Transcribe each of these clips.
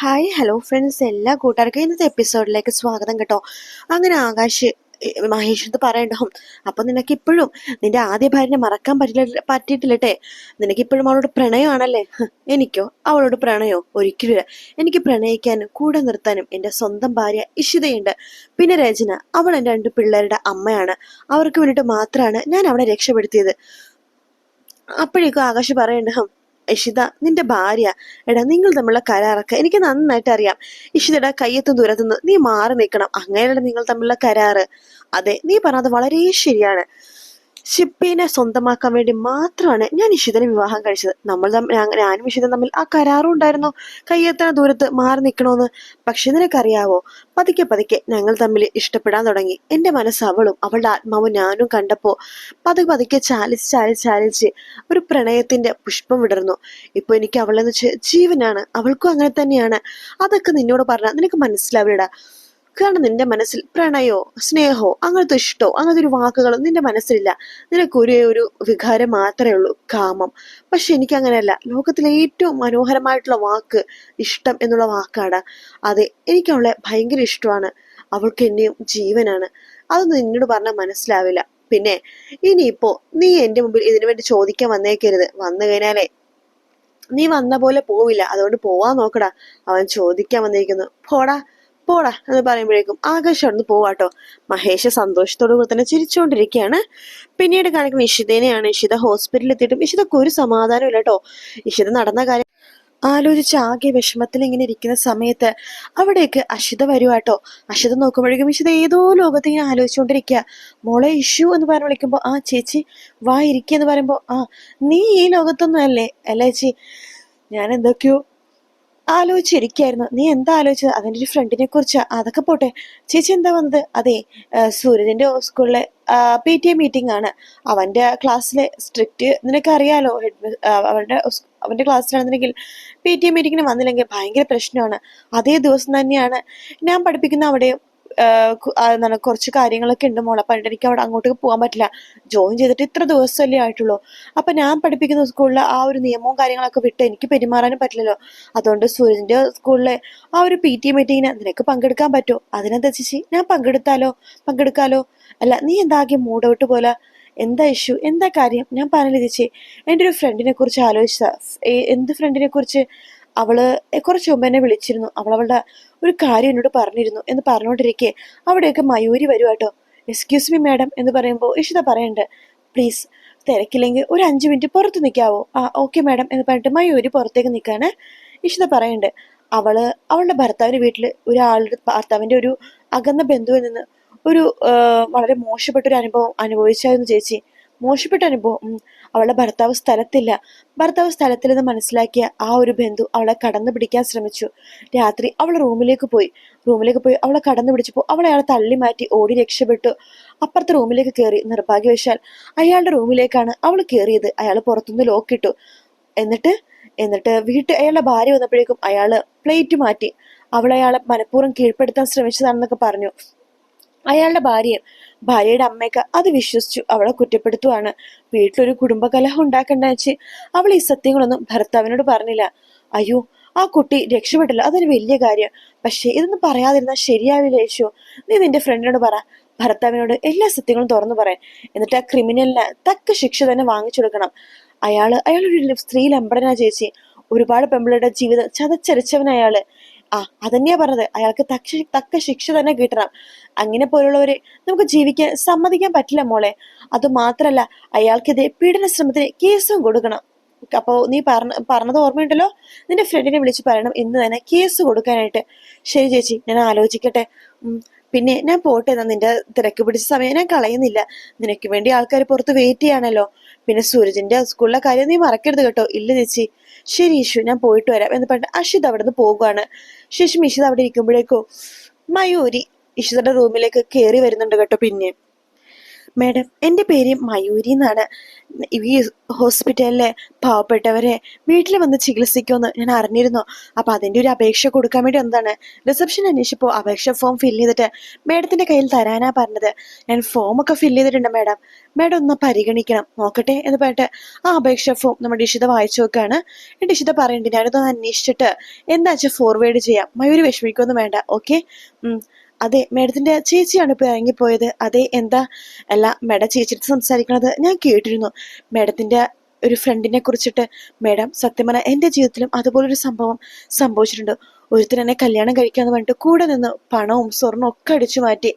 Hi hello friends എല്ലാ കൂട്ടുകാർക്കും ഇന്നത്തെ എപ്പിസോഡിലേക്ക് സ്വാഗതം കേട്ടോ. അങ്ങനെ ആകാശ് മഹേഷ് എന്ന് പറയണ്ടോ? അപ്പം നിനക്ക് ഇപ്പോഴും നിന്റെ ആദ്യ ഭാര്യനെ മറക്കാൻ പറ്റില്ല പറ്റിയിട്ടില്ലട്ടെ നിനക്ക് ഇപ്പോഴും അവളോട് പ്രണയമാണല്ലേ? എനിക്കോ? അവളോട് പ്രണയോ? ഒരിക്കലും എനിക്ക് പ്രണയിക്കാനും കൂടെ നിർത്താനും എന്റെ സ്വന്തം ഭാര്യ ഇഷിതയുണ്ട്. പിന്നെ രചന അവൾ എന്റെ രണ്ട് പിള്ളേരുടെ അമ്മയാണ്. അവർക്ക് വേണ്ടിയിട്ട് മാത്രമാണ് ഞാൻ അവളെ രക്ഷപ്പെടുത്തിയത്. അപ്പോഴേക്കും ആകാശ് പറയണ്ട ഇഷിത നിന്റെ ഭാര്യ. എടാ നിങ്ങൾ തമ്മിലുള്ള കരാറൊക്കെ എനിക്ക് നന്നായിട്ട് അറിയാം. ഇഷിതയുടെ കയ്യെത്തും ദൂരത്തുനിന്ന് നീ മാറി നിൽക്കണം. അങ്ങനെയല്ല നിങ്ങൾ തമ്മിലുള്ള കരാറ്. അതെ നീ പറഞ്ഞത് വളരെ ശരിയാണ്. ഷിപ്പിനെ സ്വന്തമാക്കാൻ വേണ്ടി മാത്രമാണ് ഞാൻ ഇഷിതനെ വിവാഹം കഴിച്ചത്. നമ്മൾ ഞാനും ഇഷിതൻ തമ്മിൽ ആ കരാറും ഉണ്ടായിരുന്നു. കയ്യെത്തണ ദൂരത്ത് മാറി നിൽക്കണമെന്ന് പക്ഷെ നിനക്കറിയാവോ? പതുക്കെ പതുക്കെ ഞങ്ങൾ തമ്മിൽ ഇഷ്ടപ്പെടാൻ തുടങ്ങി. എന്റെ മനസ്സ് അവളും അവളുടെ ആത്മാവും ഞാനും കണ്ടപ്പോൾ പതുക്കെ പതുക്കെ ചാലിച്ച് ചാലിച്ച് ചാലിച്ച് ഒരു പ്രണയത്തിന്റെ പുഷ്പം വിടർന്നു. ഇപ്പൊ എനിക്ക് അവളെന്ന് വെച്ച് ജീവനാണ്. അവൾക്കും അങ്ങനെ തന്നെയാണ്. അതൊക്കെ നിന്നോട് പറഞ്ഞാൽ നിനക്ക് മനസ്സിലാവില്ലടാ. കാരണം നിന്റെ മനസ്സിൽ പ്രണയോ സ്നേഹമോ അങ്ങനത്തെ ഇഷ്ടമോ അങ്ങനത്തെ ഒരു വാക്കുകളോ നിന്റെ മനസ്സിലില്ല. നിനക്ക് ഒരേ വികാരം മാത്രമേ ഉള്ളൂ കാമം. പക്ഷെ എനിക്ക് അങ്ങനെയല്ല. ലോകത്തിലെ ഏറ്റവും മനോഹരമായിട്ടുള്ള വാക്ക് ഇഷ്ടം എന്നുള്ള വാക്കാണ് അതെ. എനിക്ക് അവളെ ഭയങ്കര ഇഷ്ടമാണ്. അവൾക്ക് എന്നെയും ജീവനാണ്. അതൊന്നും നിന്നോട് പറഞ്ഞാൽ മനസ്സിലാവില്ല. പിന്നെ ഇനിയിപ്പോ നീ എന്റെ മുമ്പിൽ ഇതിനു വേണ്ടി ചോദിക്കാൻ വന്നേക്കരുത്. വന്നു കഴിഞ്ഞാലേ നീ വന്ന പോലെ പോവില്ല. അതുകൊണ്ട് പോവാൻ നോക്കടാ. അവൻ ചോദിക്കാൻ വന്നിരിക്കുന്നു. പോടാ. പോടാ എന്ന് പറയുമ്പോഴേക്കും ആകാശം അവിടുന്ന് പോവാട്ടോ. മഹേഷ് സന്തോഷത്തോടു കൂടി തന്നെ ചിരിച്ചുകൊണ്ടിരിക്കുകയാണ് പിന്നീട് കാണിക്കുന്ന ഇഷിതേനെയാണ് ഇഷിത ഹോസ്പിറ്റലിൽ എത്തിയിട്ടും ഇഷിതക്ക് ഒരു സമാധാനം ഇല്ല കേട്ടോ ഇഷിത നടന്ന കാര്യം ആലോചിച്ച് ആകെ വിഷമത്തിൽ ഇങ്ങനെ ഇരിക്കുന്ന സമയത്ത് അവിടേക്ക് അഷിത വരുവാട്ടോ. അഷിത നോക്കുമ്പോഴേക്കും ഇഷിത ഏതോ ലോകത്ത് ഇങ്ങനെ ആലോചിച്ചുകൊണ്ടിരിക്കുക. മോളെ ഇഷ്യൂ എന്ന് പറഞ്ഞ് വിളിക്കുമ്പോൾ ആ ചേച്ചി വാ ഇരിക്കുക എന്ന് പറയുമ്പോൾ ആ നീ ഈ ലോകത്തൊന്നും അല്ലേ? അല്ലേ ചേച്ചി ഞാൻ എന്തൊക്കെയോ ആലോചിച്ചിരിക്കായിരുന്നു. നീ എന്താ ആലോചിച്ചത്? അതിന്റെ ഒരു ഫ്രണ്ടിനെ കുറിച്ച്. അതൊക്കെ പോട്ടെ. ചേച്ചി എന്താ വന്നത്? അതെ ആ, സ്കൂളിലെ പി ടി എ മീറ്റിംഗ് ആണ്. അവന്റെ ക്ലാസ്സിലെ സ്ട്രിക്റ്റ് നിനക്ക് അറിയാലോ? ഹെഡ് അവന്റെ അവന്റെ ക്ലാസ്സിലാണെന്നുണ്ടെങ്കിൽ പി ടി എ മീറ്റിങ്ങിന് വന്നില്ലെങ്കിൽ ഭയങ്കര പ്രശ്നമാണ്. അതേ ദിവസം തന്നെയാണ് ഞാൻ പഠിപ്പിക്കുന്ന അവിടെ എന്താണ് കുറച്ച് കാര്യങ്ങളൊക്കെ ഉണ്ട് മോളെ. അപ്പം എനിക്ക് അവിടെ അങ്ങോട്ടേക്ക് പോകാൻ പറ്റില്ല. ജോയിൻ ചെയ്തിട്ട് ഇത്ര ദിവസമല്ലേ ആയിട്ടുള്ളൂ. അപ്പം ഞാൻ പഠിപ്പിക്കുന്ന സ്കൂളിൽ ആ ഒരു നിയമവും കാര്യങ്ങളൊക്കെ വിട്ട് എനിക്ക് പെരുമാറാനും പറ്റില്ലല്ലോ. അതുകൊണ്ട് സൂരജിന്റെ സ്കൂളിലെ ആ ഒരു പി ടി മീറ്റിങ്ങിന് നിനക്ക് പങ്കെടുക്കാൻ പറ്റുമോ അതിനെന്താ ചേച്ചി? ഞാൻ പങ്കെടുത്താലോ? പങ്കെടുക്കാലോ? അല്ല നീ എന്താകെ മൂഡ് ഔട്ട് പോലെ? എന്താ ഇഷ്യൂ എന്താ കാര്യം? ഞാൻ പറഞ്ഞില്ല ചേച്ചി? എന്റെ ഒരു ഫ്രണ്ടിനെ കുറിച്ച് ആലോചിച്ച എന്ത് ഫ്രണ്ടിനെ കുറിച്ച്? അവൾ കുറച്ച് മുമ്പ് എന്നെ വിളിച്ചിരുന്നു. അവൾ അവളുടെ ഒരു കാര്യം എന്നോട് പറഞ്ഞിരുന്നു എന്ന് പറഞ്ഞുകൊണ്ടിരിക്കെ. അവിടെയൊക്കെ മയൂരി വരുവാട്ടോ. എക്സ്ക്യൂസ് മീ മാഡം എന്ന് പറയുമ്പോൾ ഇഷിത പറയണ്ട്. പ്ലീസ് തിരക്കില്ലെങ്കിൽ ഒരു അഞ്ച് മിനിറ്റ് പുറത്ത് നിൽക്കാവോ ആ ഓക്കെ മാഡം എന്ന് പറഞ്ഞിട്ട് മയൂരി പുറത്തേക്ക് നിൽക്കാണ് ഇഷിത പറയണ്ട്. അവൾ അവളുടെ ഭർത്താവിന്റെ വീട്ടിൽ ഒരാളുടെ ഭർത്താവിന്റെ ഒരു അകന്ന ബന്ധുവിൽ നിന്ന് ഒരു വളരെ മോശപ്പെട്ട ഒരു അനുഭവം അനുഭവിച്ചായിരുന്നു ചേച്ചി. മോശപ്പെട്ട അനുഭവം. അവളുടെ ഭർത്താവ് സ്ഥലത്തില്ല. ഭർത്താവ് സ്ഥലത്തില്ലെന്ന് മനസ്സിലാക്കിയ ആ ഒരു ബന്ധു അവളെ കടന്നു പിടിക്കാൻ ശ്രമിച്ചു. രാത്രി അവൾ റൂമിലേക്ക് പോയി. റൂമിലേക്ക് പോയി അവളെ കടന്നു പിടിച്ചപ്പോൾ അവളെ അയാൾ തള്ളി മാറ്റി ഓടി രക്ഷപ്പെട്ടു. അപ്പുറത്തെ റൂമിലേക്ക് കയറി നിർഭാഗ്യവശാൽ അയാളുടെ റൂമിലേക്കാണ് അവൾ കയറിയത് അയാൾ പുറത്തുനിന്ന് ലോക്കിട്ടു എന്നിട്ട്? എന്നിട്ട് വീട്ടിൽ അയാളുടെ ഭാര്യ വന്നപ്പോഴേക്കും അയാൾ പ്ലേറ്റ് മാറ്റി. അവളെ അയാളെ മനഃപൂർവം കീഴ്പ്പെടുത്താൻ ശ്രമിച്ചതാണെന്നൊക്കെ പറഞ്ഞു. അയാളുടെ ഭാര്യയും ഭാര്യയുടെ അമ്മയൊക്കെ അത് വിശ്വസിച്ചു. അവളെ കുറ്റപ്പെടുത്തുവാണ്. വീട്ടിലൊരു കുടുംബകലഹം ഉണ്ടാക്കണ്ട വെച്ച് അവൾ ഈ സത്യങ്ങളൊന്നും ഭർത്താവിനോട് പറഞ്ഞില്ല. അയ്യോ ആ കുട്ടി രക്ഷപ്പെട്ടില്ല. അതൊരു വലിയ കാര്യം. പക്ഷേ ഇതൊന്നും പറയാതിരുന്നാൽ ശരിയാവില്ല യേശു. നീ നിന്റെ ഫ്രണ്ടിനോട് പറ. ഭർത്താവിനോട് എല്ലാ സത്യങ്ങളും തുറന്നു പറയാൻ എന്നിട്ട് ആ ക്രിമിനലിന് തക്ക ശിക്ഷ തന്നെ വാങ്ങിച്ചു കൊടുക്കണം. അയാൾ അയാളൊരു സ്ത്രീ ലംബടനാ ചേച്ചി. ഒരുപാട് പെമ്പിളുടെ ജീവിതം ചതച്ചരച്ചവൻ അയാൾ. ആ അതന്നെയാ പറഞ്ഞത്. അയാൾക്ക് തക്ഷ തക്ക ശിക്ഷ തന്നെ കിട്ടണം. അങ്ങനെ പോലുള്ളവരെ നമുക്ക് ജീവിക്കാൻ സമ്മതിക്കാൻ പറ്റില്ല മോളെ. അത് മാത്രല്ല അയാൾക്കെതിരെ പീഡന ശ്രമത്തിന് കേസും കൊടുക്കണം. അപ്പോൾ നീ പറഞ്ഞ പറഞ്ഞത് ഓർമ്മയുണ്ടല്ലോ? നിന്റെ ഫ്രണ്ടിനെ വിളിച്ച് പറയണം ഇന്ന് തന്നെ കേസ് കൊടുക്കാനായിട്ട്. ശരി ചേച്ചി ഞാൻ ആലോചിക്കട്ടെ. പിന്നെ ഞാൻ പോട്ടെ എന്നാ നിന്റെ തിരക്ക് പിടിച്ച സമയം ഞാൻ കളയുന്നില്ല. നിനക്ക് വേണ്ടി ആൾക്കാർ പുറത്ത് വെയിറ്റ് ചെയ്യാണല്ലോ. പിന്നെ സൂരജിന്റെ സ്കൂളിലെ കാര്യം നീ മറക്കരുത് കേട്ടോ. ഇല്ല ചേച്ചി. ശരി ഈശു ഞാൻ പോയിട്ട് വരാം എന്ന് പറഞ്ഞിട്ട് അഷിത് അവിടെ നിന്ന് പോകുവാണ് ശേഷം ഇഷിത് അവിടെ ഇരിക്കുമ്പോഴേക്കോ മയൂരി ഇഷിതയുടെ റൂമിലേക്ക് കയറി വരുന്നുണ്ട് കേട്ടോ പിന്നെ. മാഡം എന്റെ പേര് മയൂരി എന്നാണ്. ഈ ഹോസ്പിറ്റലിലെ പാവപ്പെട്ടവരെ വീട്ടിൽ വന്ന് ചികിത്സിക്കുമെന്ന് ഞാൻ അറിഞ്ഞിരുന്നു. അപ്പോൾ അതിന്റെ ഒരു അപേക്ഷ കൊടുക്കാൻ വേണ്ടി എന്താണ് റിസപ്ഷൻ അന്വേഷിച്ചപ്പോൾ അപേക്ഷ ഫോം ഫില്ല് ചെയ്തിട്ട് മാഡത്തിന്റെ കയ്യിൽ തരാനാണ് പറഞ്ഞത്. ഞാൻ ഫോമൊക്കെ ഫില്ല് ചെയ്തിട്ടുണ്ട് മാഡം. മാഡം ഒന്ന് പരിഗണിക്കണം നോക്കട്ടെ എന്ന് പറഞ്ഞിട്ട് ആ അപേക്ഷ ഫോം നമ്മുടെ ഇഷിത വായിച്ചു നോക്കുകയാണ്. എന്റെ ഇഷിത പറയുന്നുണ്ട് ഞാനിതൊന്ന് അന്വേഷിച്ചിട്ട് എന്താ വെച്ചാൽ ഫോർവേഡ് ചെയ്യാം? മയൂരി വിഷമിക്കൊന്നും വേണ്ട ഓക്കെ അതെ മേഡത്തിന്റെ ചേച്ചിയാണ് ഇപ്പോൾ ഇറങ്ങിപ്പോയത്. അതെ എന്താ? അല്ല മേഡം ചേച്ചിയുടെ സംസാരിക്കണത് ഞാൻ കേട്ടിരുന്നു. മേഡത്തിന്റെ ഒരു ഫ്രണ്ടിനെ കുറിച്ചിട്ട് മേഡം സത്യം പറഞ്ഞാൽ എന്റെ ജീവിതത്തിലും അതുപോലൊരു സംഭവം സംഭവിച്ചിട്ടുണ്ട്. ഒരുത്തർ എന്നെ കല്യാണം കഴിക്കാന്ന് പറഞ്ഞിട്ട് കൂടെ നിന്ന് പണവും സ്വർണവും ഒക്കെ അടിച്ചു മാറ്റി.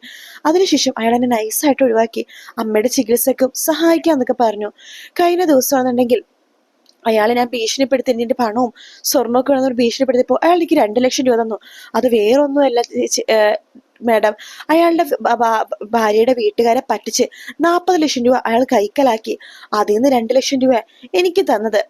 അതിനുശേഷം അയാൾ എന്നെ നൈസായിട്ട് ഒഴിവാക്കി. അമ്മയുടെ ചികിത്സക്കും സഹായിക്കാന്നൊക്കെ പറഞ്ഞു. കഴിഞ്ഞ ദിവസമാണെന്നുണ്ടെങ്കിൽ അയാളെ ഞാൻ ഭീഷണിപ്പെടുത്തി എന്റെ പണവും സ്വർണമൊക്കെ വേണമെന്ന് ഭീഷണിപ്പെടുത്തിയപ്പോൾ അയാൾ എനിക്ക് രണ്ട് ലക്ഷം രൂപ തന്നു. അത് വേറൊന്നുമല്ല മാഡം അയാളുടെ ഭാര്യയുടെ വീട്ടുകാരെ പറ്റിച്ച് നാൽപ്പത് ലക്ഷം രൂപ അയാൾ കൈക്കലാക്കി. അതിൽ നിന്ന് രണ്ട് ലക്ഷം രൂപ എനിക്ക് തന്നത്.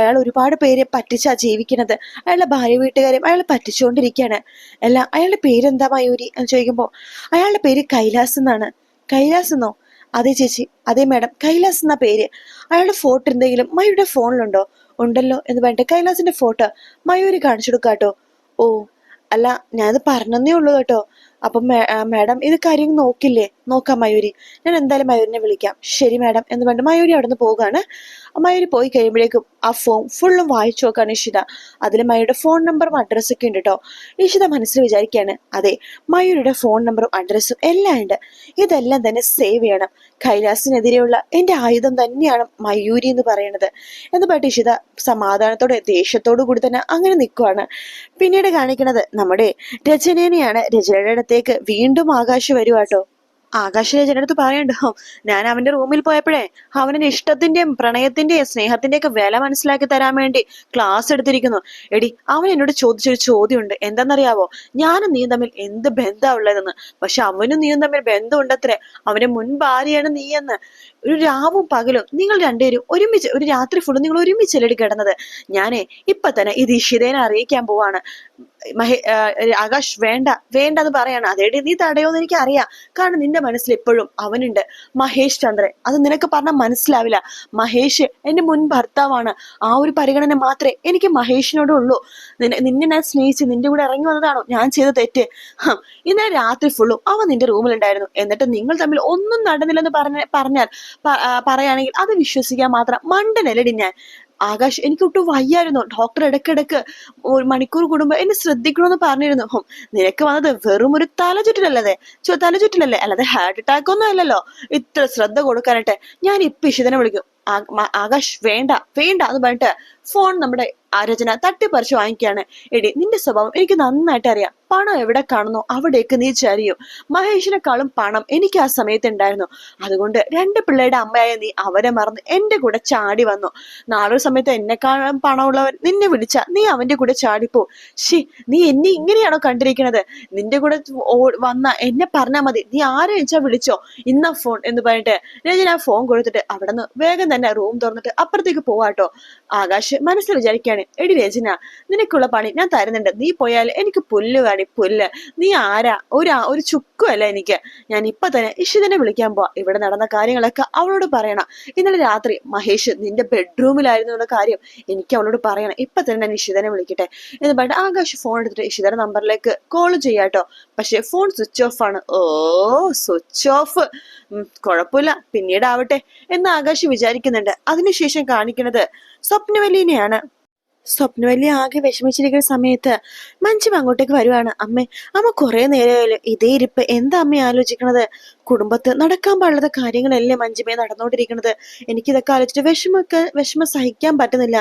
അയാൾ ഒരുപാട് പേരെ പറ്റിച്ചാ ജീവിക്കുന്നത്. അയാളുടെ ഭാര്യ വീട്ടുകാരെയും അയാൾ പറ്റിച്ചുകൊണ്ടിരിക്കുകയാണ് അല്ല അയാളുടെ പേരെന്താ മയൂരി എന്ന് ചോദിക്കുമ്പോൾ അയാളുടെ പേര് കൈലാസ് എന്നാണ്. കൈലാസ് എന്നോ? അതെ ചേച്ചി അതെ മാഡം കൈലാസ് എന്ന പേര്. അയാളുടെ ഫോട്ടോ എന്തെങ്കിലും മയൂരിയുടെ ഫോണിലുണ്ടോ? ഉണ്ടല്ലോ എന്ന് പറഞ്ഞിട്ട് കൈലാസിന്റെ ഫോട്ടോ മയൂരി കാണിച്ചു കൊടുക്കാട്ടോ. ഓ അല്ല ഞാനത് പറഞ്ഞതേ ഉള്ളൂ കേട്ടോ. അപ്പം മാഡം ഇത് കാര്യം നോക്കില്ലേ? നോക്കാം മയൂരി. ഞാൻ എന്തായാലും മയൂരിനെ വിളിക്കാം. ശരി മാഡം. എന്ന് പറഞ്ഞിട്ട് മയൂരി അവിടെ നിന്ന് പോവുകയാണ്. മയൂരി പോയി കഴിയുമ്പോഴേക്കും ആ ഫോം ഫുള്ളും വായിച്ചു നോക്കാണ് ഇഷിത അതിൽ മയൂരിയുടെ ഫോൺ നമ്പറും അഡ്രസ്സും ഒക്കെ ഉണ്ട് കേട്ടോ ഇഷിത മനസ്സിൽ വിചാരിക്കുകയാണ് അതെ മയൂരിയുടെ ഫോൺ നമ്പറും അഡ്രസ്സും എല്ലാം ഉണ്ട്. ഇതെല്ലാം തന്നെ സേവ് ചെയ്യണം. കൈലാസിനെതിരെയുള്ള എന്റെ ആയുധം തന്നെയാണ് മയൂരി എന്ന് പറയുന്നത് എന്ന് പറഞ്ഞിട്ട് ഇഷിത സമാധാനത്തോടെ ദേഷ്യത്തോടു കൂടി തന്നെ അങ്ങനെ നിൽക്കുവാണ് പിന്നീട് കാണിക്കുന്നത് നമ്മുടെ രചനേനെയാണ്. രചനയുടെ അടുത്തേക്ക് വീണ്ടും ആകാശ് വരുവാട്ടോ ആകാശ് രചനയുടെ അടുത്ത് പറയണ്ടോ ഞാൻ അവന്റെ റൂമിൽ പോയപ്പോഴേ അവനെ ഇഷ്ടത്തിന്റെയും പ്രണയത്തിന്റെയും സ്നേഹത്തിന്റെയും ഒക്കെ വില മനസ്സിലാക്കി തരാൻ വേണ്ടി ക്ലാസ് എടുത്തിരിക്കുന്നു. എടി അവൻ എന്നോട് ചോദിച്ചൊരു ചോദ്യമുണ്ട്. എന്താണെന്നറിയാവോ? ഞാനും നീ തമ്മിൽ എന്ത് ബന്ധാ ഉള്ളതെന്ന്. പക്ഷെ അവനും നീയും തമ്മിൽ ബന്ധമുണ്ടത്രേ. അവന്റെ മുൻ ഭാര്യയാണ് നീയെന്ന്. ഒരു രാവും പകലും നിങ്ങൾ രണ്ടുപേരും ഒരുമിച്ച് ഒരു രാത്രി ഫുള്ള് നിങ്ങൾ ഒരുമിച്ചല്ലടി കിടന്നത്? ഞാനേ ഇപ്പൊ തന്നെ ഇത് ഇഷിതേനെ അറിയിക്കാൻ പോവാണ്. ആകാശ് വേണ്ട വേണ്ട എന്ന് പറയാണ്. അതേടി നീ തടയോന്ന് എനിക്ക് അറിയാം കാരണം നിന്റെ മനസ്സിൽ എപ്പോഴും അവനുണ്ട് മഹേഷ് ചന്ദ്രൻ. അത് നിനക്ക് പറഞ്ഞാൽ മനസ്സിലാവില്ല. മഹേഷ് എന്റെ മുൻ ഭർത്താവാണ്. ആ ഒരു പരിഗണന മാത്രമേ എനിക്ക് മഹേഷിനോട് ഉള്ളൂ. നിന്നെ ഞാൻ സ്നേഹിച്ച് നിന്റെ കൂടെ ഇറങ്ങി വന്നതാണോ? ഞാൻ ചെയ്ത തെറ്റ്. ഇന്നലെ രാത്രി ഫുള്ളും അവൻ നിന്റെ റൂമിലുണ്ടായിരുന്നു. എന്നിട്ട് നിങ്ങൾ തമ്മിൽ ഒന്നും നടന്നില്ലെന്ന് പറഞ്ഞ പറഞ്ഞാൽ പറയുകയാണെങ്കിൽ അത് വിശ്വസിക്കാൻ മാത്രം മണ്ടനല്ലടി ഞാൻ. ആകാശ് എനിക്ക് ഒട്ടും വയ്യായിരുന്നു. ഡോക്ടർ ഇടയ്ക്കിടയ്ക്ക് ഒരു മണിക്കൂർ കൂടുമ്പോ എന്നെ ശ്രദ്ധിക്കണമെന്ന് പറഞ്ഞിരുന്നു. ഹും, നിനക്ക് വന്നത് വെറും ഒരു തലചുറ്റലല്ലേ? തലചുറ്റലല്ലേ? അല്ലാതെ ഹാർട്ട് അറ്റാക്ക് ഒന്നും അല്ലല്ലോ. ഇത്ര ശ്രദ്ധ കൊടുക്കാനായിട്ട് ഞാൻ ഇപ്പൊ ഇഷിതനെ വിളിക്കും. ആകാശ് വേണ്ട വേണ്ട എന്ന് പറഞ്ഞിട്ട് ഫോൺ നമ്മുടെ രചന തട്ടിപ്പറിച്ച് വാങ്ങിക്കുകയാണ്. എടി നിന്റെ സ്വഭാവം എനിക്ക് നന്നായിട്ട് അറിയാം. പണം എവിടെ കാണുന്നു? അവിടേക്ക് നീ ചരിയും. മഹേഷിനെക്കാളും പണം എനിക്ക് ആ സമയത്ത് ഉണ്ടായിരുന്നു അതുകൊണ്ട് രണ്ട് പിള്ളേരുടെ അമ്മയായ നീ അവരെ മറന്ന് എന്റെ കൂടെ ചാടി വന്നു. നാളൊരു സമയത്ത് എന്നെക്കാളും പണമുള്ളവൻ നിന്നെ വിളിച്ച നീ അവന്റെ കൂടെ ചാടിപ്പോ. ഷി നീ എന്നെ ഇങ്ങനെയാണോ കണ്ടിരിക്കുന്നത് നിന്റെ കൂടെ വന്ന എന്നെ പറഞ്ഞാൽ മതി. നീ ആരെ വെച്ചാ വിളിച്ചോ? ഇന്ന ഫോൺ എന്ന് പറഞ്ഞിട്ട് രജന ഫോൺ കൊടുത്തിട്ട് അവിടെ നിന്ന് വേഗം തന്നെ റൂം തുറന്നിട്ട് അപ്പുറത്തേക്ക് പോവാട്ടോ. ആകാശ് മനസ്സിൽ വിചാരിക്കുകയാണ് എടി രചന നിനക്കുള്ള പണി ഞാൻ തരുന്നുണ്ട്. നീ പോയാൽ എനിക്ക് പുല്ല് കാടി പുല്ല് നീ ആരാ? ഒരു ഒരു ചുക്കുമല്ല എനിക്ക്. ഞാൻ ഇപ്പൊ തന്നെ ഇഷിതനെ വിളിക്കാൻ പോവാ. ഇവിടെ നടന്ന കാര്യങ്ങളൊക്കെ അവളോട് പറയണം. ഇന്നലെ രാത്രി മഹേഷ് നിന്റെ ബെഡ്റൂമിലായിരുന്നു എന്ന കാര്യം എനിക്ക് അവളോട് പറയണം. ഇപ്പൊ തന്നെ ഞാൻ ഇഷിതനെ വിളിക്കട്ടെ എന്ന് പറഞ്ഞിട്ട് ആകാശ് ഫോൺ എടുത്തിട്ട് ഇഷിതയുടെ നമ്പറിലേക്ക് കോൾ ചെയ്യാട്ടോ പക്ഷെ ഫോൺ സ്വിച്ച് ഓഫ് ആണ്. ഓ സ്വിച്ച് ഓഫ് കുഴപ്പമില്ല. പിന്നീട് ആവട്ടെ എന്ന് ആകാശ് വിചാരിക്കുന്നുണ്ട്. അതിനുശേഷം കാണിക്കുന്നത് സ്വപ്നവല്ലിനെയാണ്. സ്വപ്നവല്ലി ആകെ വിഷമിച്ചിരിക്കുന്ന സമയത്ത് മഞ്ജു അങ്ങോട്ടേക്ക് വരുവാണ്. അമ്മേ അമ്മ കുറെ നേരമായാലും ഇതേ ഇരിപ്പ്. എന്താ അമ്മ ആലോചിക്കണത്? കുടുംബത്ത് നടക്കാൻ പാടുള്ള കാര്യങ്ങളല്ലേ മഞ്ജുമേ നടന്നുകൊണ്ടിരിക്കുന്നത് എനിക്കിതൊക്കെ ആലോചിച്ചിട്ട് വിഷമൊക്കെ വിഷമം സഹിക്കാൻ പറ്റുന്നില്ല.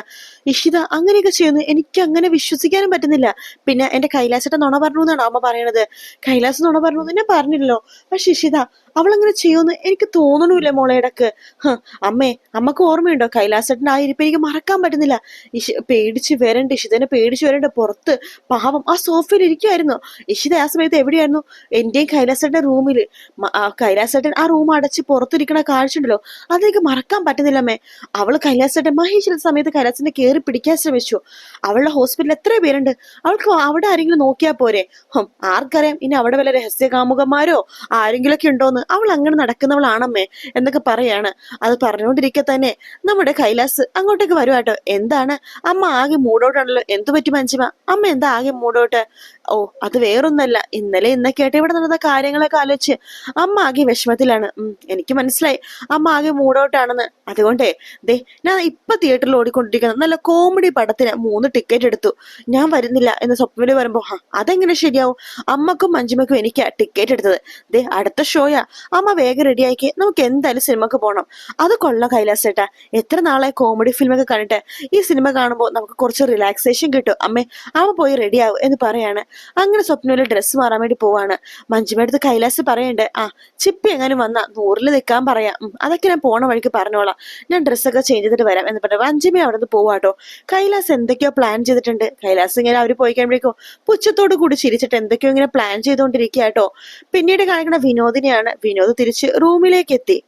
ഇഷിത അങ്ങനെയൊക്കെ ചെയ്യുന്നു. എനിക്ക് അങ്ങനെ വിശ്വസിക്കാനും പറ്റുന്നില്ല. പിന്നെ എന്റെ കൈലാസേട്ടൻ നുണ പറഞ്ഞു എന്നാണ് അമ്മ പറയണത്? കൈലാസ് നുണ പറഞ്ഞു എന്ന് ഞാൻ പറഞ്ഞില്ലല്ലോ. പക്ഷെ ഇഷിത അവൾ അങ്ങനെ ചെയ്യുമെന്ന് എനിക്ക് തോന്നണമില്ല മോളെ ഇടയ്ക്ക്? അമ്മേ അമ്മയ്ക്ക് ഓർമ്മയുണ്ടോ? കൈലാസേട്ടന്റെ ആ ഇരിപ്പ് എനിക്ക് മറക്കാൻ പറ്റുന്നില്ല. ഇഷി പേടിച്ച് വരണ്ട് ഇഷിതനെ പേടിച്ച് വരണ്ട് പുറത്ത്. പാവം ആ സോഫയിൽ ഇരിക്കുമായിരുന്നു ഇഷിത ആ സമയത്ത് എവിടെയായിരുന്നു? എന്റെയും കൈലാസേട്ടന്റെ റൂമിൽ കൈലാസേട്ടൻ ആ റൂം അടച്ച് പുറത്തിരിക്കണ കാഴ്ച ഉണ്ടല്ലോ. അതെനിക്ക് മറക്കാൻ പറ്റുന്നില്ല അമ്മേ. അവൾ കൈലാസേട്ടൻ മഹേഷിന്റെ സമയത്ത് കൈലാസിനെ കയറി പിടിക്കാൻ ശ്രമിച്ചു. അവളുടെ ഹോസ്പിറ്റലിൽ എത്ര പേരുണ്ട്. അവൾക്ക് അവിടെ ആരെങ്കിലും നോക്കിയാൽ പോരെ? ആർക്കറിയാം ഇനി അവിടെ വല്ല രഹസ്യ കാമുകന്മാരോ ആരെങ്കിലൊക്കെ ഉണ്ടോന്ന്. തോന്നുന്നു അവൾ അങ്ങനെ നടക്കുന്നവളാണമ്മേ എന്നൊക്കെ പറയാണ്. അത് പറഞ്ഞുകൊണ്ടിരിക്കെ തന്നെ നമ്മുടെ കൈലാസ് അങ്ങോട്ടേക്ക് വരുവാട്ടോ എന്താണ്? അമ്മ ആകെ മൂടോട്ടാണല്ലോ. എന്തു പറ്റി മഞ്ജിമ? അമ്മ എന്താ ആകെ മൂടോട്ട്? ഓ അത് വേറൊന്നല്ല. ഇന്നലെ ഇന്നൊക്കെ ആയിട്ട് ഇവിടെ നടന്ന കാര്യങ്ങളൊക്കെ ആലോചിച്ച് അമ്മ ആകെ വിഷമത്തിലാണ്. എനിക്ക് മനസ്സിലായി. അമ്മ ആകെ മൂടോട്ടാണെന്ന്. അതുകൊണ്ടേ ദേ ഞാൻ ഇപ്പൊ തിയേറ്ററിൽ ഓടിക്കൊണ്ടിരിക്കുന്ന. നല്ല കോമഡി പടത്തിന് മൂന്ന് ടിക്കറ്റ് എടുത്തു. ഞാൻ വരുന്നില്ല എന്ന് സ്വപ്നയിൽ വരുമ്പോ അതെങ്ങനെ ശരിയാവും? അമ്മക്കും മഞ്ജുമക്കും എനിക്കാ ടിക്കറ്റ് എടുത്തത്. ദേ അടുത്ത ഷോയാ. അമ്മ വേഗം റെഡിയാക്കി നമുക്ക് എന്തായാലും സിനിമക്ക് പോകണം അത് കൊള്ളാം കൈലാസേട്ടാ എത്ര നാളെ കോമഡി ഫിലിമൊക്കെ കണ്ടിട്ട്. ഈ സിനിമ കാണുമ്പോൾ നമുക്ക് കുറച്ച് റിലാക്സേഷൻ കിട്ടും. അമ്മേ അമ്മ പോയി റെഡിയാവും എന്ന് പറയാണ്. അങ്ങനെ സ്വപ്നയിൽ ഡ്രസ്സ് മാറാൻ വേണ്ടി പോവാണ്. മഞ്ജുമടുത്ത് കൈലാസ് പറയണ്ടേ ആ ചിപ്പി എങ്ങനെ വന്നാ നൂറിൽ നിൽക്കാൻ പറയാം. അതൊക്കെ ഞാൻ പോണ വഴിക്ക് പറഞ്ഞോളാം. ഞാൻ ഡ്രസ്സൊക്കെ ചേഞ്ച് ചെയ്തിട്ട് വരാം. എന്ന് പറഞ്ഞു മഞ്ജുമ അവിടെ നിന്ന് പോവാട്ടോ കൈലാസ് എന്തൊക്കെയോ പ്ലാൻ ചെയ്തിട്ടുണ്ട്. കൈലാസ് ഇങ്ങനെ അവർ പോയി കഴിയുമ്പോഴേക്കും പുച്ഛത്തോട് കൂടി ചിരിച്ചിട്ട് എന്തൊക്കെയോ ഇങ്ങനെ പ്ലാൻ ചെയ്തുകൊണ്ടിരിക്കുക കേട്ടോ പിന്നീട് കാണിക്കുന്ന വിനോദിനെയാണ് വിനോദ് തിരിച്ച് റൂമിലേക്ക് എത്തി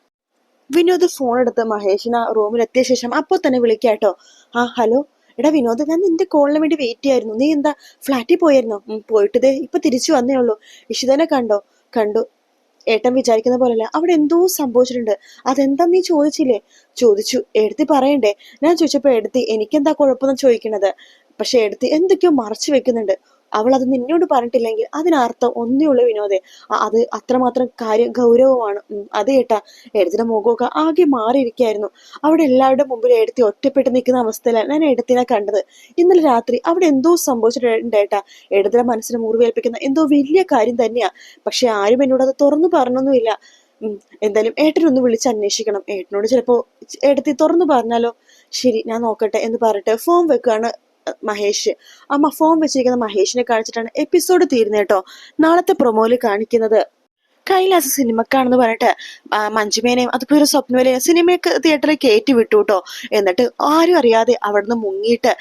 വിനോദ് ഫോൺ എടുത്ത് മഹേഷിന് ആ റൂമിൽ എത്തിയ ശേഷം അപ്പോൾ തന്നെ വിളിക്കാട്ടോ. ആ ഹലോ. എടാ വിനോദ് ഞാൻ നിന്റെ കോളിന് വേണ്ടി വെയിറ്റ് ചെയ്യായിരുന്നു. നീ എന്താ ഫ്ലാറ്റിൽ പോയായിരുന്നോ? പോയിട്ട് ദേ ഇപ്പൊ തിരിച്ചു വന്നേ ഉള്ളൂ. ഇഷിതനെ കണ്ടോ? കണ്ടു. ഏട്ടൻ വിചാരിക്കുന്ന പോലല്ല. അവിടെ എന്തോ സംഭവിച്ചിട്ടുണ്ട്. അതെന്താ നീ ചോദിച്ചില്ലേ? ചോദിച്ചു. എടുത്തി പറയണ്ടേ? ഞാൻ ചോദിച്ചപ്പോ എടുത്തി. എനിക്കെന്താ കുഴപ്പമെന്ന് ചോദിക്കണത്? പക്ഷെ എടുത്തി എന്തൊക്കെയോ മറച്ചു വെക്കുന്നുണ്ട്. അവൾ അത് നിന്നോട് പറഞ്ഞിട്ടില്ലെങ്കിൽ അതിനർത്ഥം ഒന്നേ ഉള്ളൂ വിനോദേ. അത് അത്രമാത്രം കാര്യ ഗൗരവമാണ്. അത് കേട്ടാ എടുത്തിന്റെ മുഖമൊക്കെ ആകെ മാറിയിരിക്കായിരുന്നു. അവിടെ എല്ലാവരുടെ മുമ്പിൽ എടുത്തി ഒറ്റപ്പെട്ട് നിൽക്കുന്ന അവസ്ഥയിലാണ് ഞാൻ എടുത്തിനെ കണ്ടത്. ഇന്നലെ രാത്രി അവിടെ എന്തോ സംഭവിച്ചിട്ടുണ്ട് എഴുതിന്റെ മനസ്സിന് മുറിവേൽപ്പിക്കുന്ന എന്തോ വലിയ കാര്യം തന്നെയാ. പക്ഷെ ആരും എന്നോട് അത് തുറന്നു പറഞ്ഞൊന്നുമില്ല. എന്തായാലും ഏട്ടനൊന്ന് വിളിച്ച് അന്വേഷിക്കണം. ഏട്ടനോട് ചിലപ്പോ എടുത്തി തുറന്നു പറഞ്ഞാലോ? ശരി ഞാൻ നോക്കട്ടെ എന്ന് പറഞ്ഞിട്ട് ഫോം വെക്കുകയാണ് മഹേഷ്. അമ്മ ഫോം വെച്ചിരിക്കുന്ന മഹേഷിനെ കാണിച്ചിട്ടാണ് എപ്പിസോഡ് തീരുന്നേട്ടോ നാളത്തെ പ്രൊമോയിൽ കാണിക്കുന്നത് കൈലാസ് സിനിമക്കാണെന്ന് പറഞ്ഞിട്ട് മഞ്ജുമേനെയും അതുപോലെ ഒരു സ്വപ്നവലെയും സിനിമയൊക്കെ തിയേറ്ററിൽ കയറ്റി വിട്ടു കേട്ടോ. എന്നിട്ട് ആരും അറിയാതെ അവിടുന്ന് മുങ്ങിയിട്ട്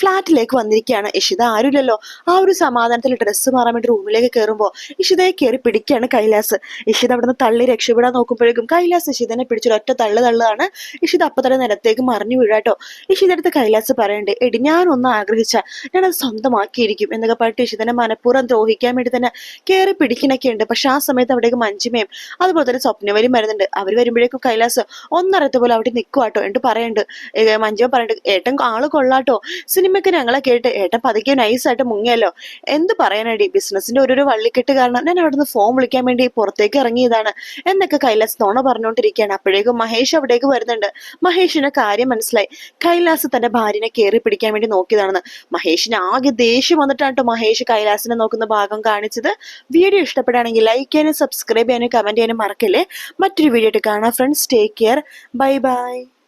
ഫ്ലാറ്റിലേക്ക് വന്നിരിക്കുകയാണ്. ഇഷിത ആരുമില്ലല്ലോ. ആ ഒരു സമാധാനത്തിൽ ഡ്രസ്സ് മാറാൻ വേണ്ടി റൂമിലേക്ക് കയറുമ്പോൾ ഇഷിതയെ കയറി പിടിക്കുകയാണ് കൈലാസ്. ഇഷിത അവിടുന്ന് തള്ളി രക്ഷപ്പെടാൻ നോക്കുമ്പോഴേക്കും കൈലാസ് ഇഷിതനെ പിടിച്ചൊരു ഒറ്റ തള്ളു തള്ളതാണ് ഇഷിത അപ്പൊ തന്നെ നിലത്തേക്ക് മറിഞ്ഞു വീഴാട്ടോ ഇഷിത അടുത്ത് കൈലാസ് പറയണ്ടേ എടി ഞാനൊന്ന് ആഗ്രഹിച്ച ഞാനത് സ്വന്തമാക്കിയിരിക്കും എന്നൊക്കെ പറഞ്ഞിട്ട് ഇഷിതനെ മനഃപൂർവം ദ്രോഹിക്കാൻ വേണ്ടി തന്നെ കയറി പിടിക്കണൊക്കെ ഉണ്ട് പക്ഷെ ആ സമയത്ത് അവിടേക്ക് മഞ്ജിമയും അതുപോലെ തന്നെ സ്വപ്നവരും വരുന്നുണ്ട്. അവർ വരുമ്പോഴേക്കും കൈലാസ് ഒന്നറിയത്ത പോലെ അവിടെ നിൽക്കുവാട്ടോ എന്നിട്ട് പറയണ്ട് മഞ്ജിമ പറയുന്നുണ്ട് ഏട്ടൻ ആൾ കൊള്ളാട്ടോ. സിനിമയ്ക്ക് ഞങ്ങളെ കേട്ട് ഏട്ടൻ പതുക്കെ നൈസായിട്ട് മുങ്ങിയല്ലോ. എന്ത് പറയാനടി? ബിസിനസിന്റെ ഒരു വള്ളിക്കെട്ട് കാരണം ഞാൻ അവിടുന്ന് ഫോൺ വിളിക്കാൻ വേണ്ടി പുറത്തേക്ക് ഇറങ്ങിയതാണ്. എന്നൊക്കെ കൈലാസ് തോണ പറഞ്ഞുകൊണ്ടിരിക്കുകയാണ് അപ്പോഴേക്കും മഹേഷ് അവിടേക്ക് വരുന്നുണ്ട്. മഹേഷിന് കാര്യം മനസ്സിലായി. കൈലാസ് തന്റെ ഭാര്യനെ കയറി പിടിക്കാൻ വേണ്ടി നോക്കിയതാണെന്ന്. മഹേഷിന് ആകെ ദേഷ്യം വന്നിട്ടാണ് മഹേഷ് കൈലാസിനെ നോക്കുന്ന ഭാഗം കാണിച്ചത്. വീഡിയോ ഇഷ്ടപ്പെടുകയാണെങ്കിൽ ലൈക്ക് ചെയ്യാനും സബ്സ്ക്രൈബ് ചെയ്യാനും കമന്റ് ചെയ്യാനും മറക്കല്ലേ? മറ്റൊരു വീഡിയോ ആയിട്ട് കാണാം. Friends take care bye bye